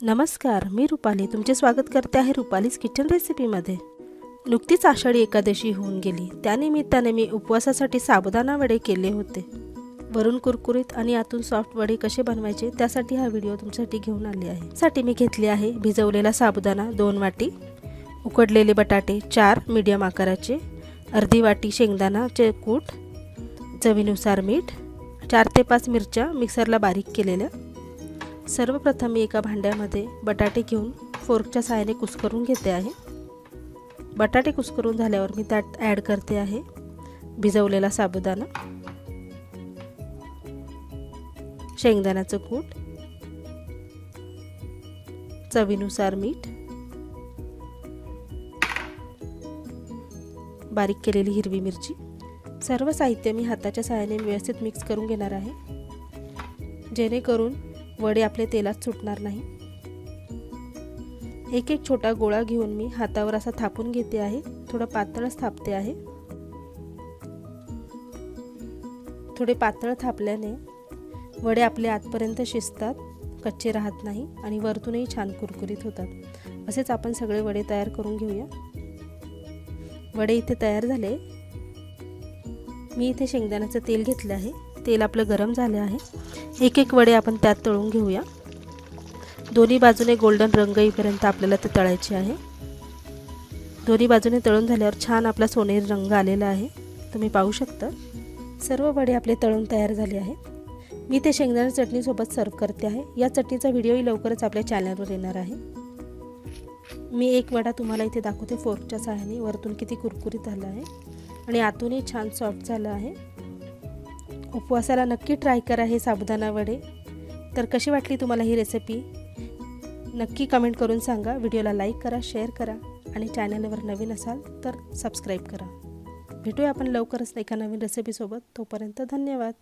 नमस्कार मी रुपाली. तुमचे स्वागत करते आहे रुपालीज किचन रेसिपीमध्ये. नुकतीच आषाढी एकादशी होऊन गेली. त्यानिमित्ताने मी उपवासासाठी साबुदाणा वडे केले होते. वरून कुरकुरीत आणि आतून सॉफ्ट वडे कसे बनवायचे त्यासाठी हा व्हिडिओ तुमच्यासाठी घेऊन आले आहे. साठी मी घेतले आहे भिजवलेला साबुदाणा दोन वाटी उकडलेले बटाटे चार मीडियम आकाराचे अर्धी वाटी शेंगदाणाचे कूट चवीनुसार मीठ चार ते पाच मिरच्या मिक्सरला बारीक केलेल्या सर्वप्रथम मी एका भांड्यामध्ये बटाटे घेऊन फोर्कच्या सहाय्याने कुस्करून घेते आहे. बटाटे कुस्करून झाल्यावर मी त्यात ॲड करते आहे भिजवलेला साबुदाणा शेंगदाण्याचं कूट चवीनुसार मीठ बारीक केलेली हिरवी मिरची. सर्व साहित्य मी हाताच्या सहाय्याने व्यवस्थित मिक्स करून घेणार आहे. जेणेकरून वडे आपले तेलात सुटणार नाही. एक एक छोटा गोळा घेऊन मी हातावर असा थापून घेते आहे. थोडं पातळच थापते आहे. थोडे पातळ थापल्याने वडे आपले आतपर्यंत शिजतात कच्चे राहत नाही आणि वरतूनही छान कुरकुरीत होतात. असेच आपण सगळे वडे तयार करून घेऊया. वडे इथे तयार झाले. मी इथे शेंगदाण्याचं तेल घेतलं आहे. तेल आपलं गरम झालं आहे. एक एक वडे आपण त्यात तळून घेऊया. दोन्ही बाजूने गोल्डन रंग येईपर्यंत आपल्याला ते तळायचे आहे. दोन्ही बाजूने तळून झाल्यावर छान आपला सोनेरी रंग आलेला आहे. तुम्ही पाहू शकता. सर्व वडे आपले तळून तयार झाले आहेत. मी ते शेंगदाणा चटणीसोबत सर्व करते आहे. या चटणीचा व्हिडिओही लवकरच आपल्या चॅनलवर येणार आहे. मी एक वडा तुम्हाला इथे दाखवते. फोर्कच्या सहाय्याने वरतून किती कुरकुरीत झाला आहे. आणि आतूनही छान सॉफ्ट झालं आहे. उपवासाला नक्की ट्राय करा हे साबुदाणा वडे. तर कशी वाटली तुम्हाला ही रेसिपी नक्की कमेंट करून सांगा. व्हिडिओला लाईक करा शेअर करा आणि चॅनलवर नवीन असाल तर सबस्क्राईब करा. भेटूया आपण लवकरच एका नवीन रेसिपीसोबत तोपर्यंत धन्यवाद.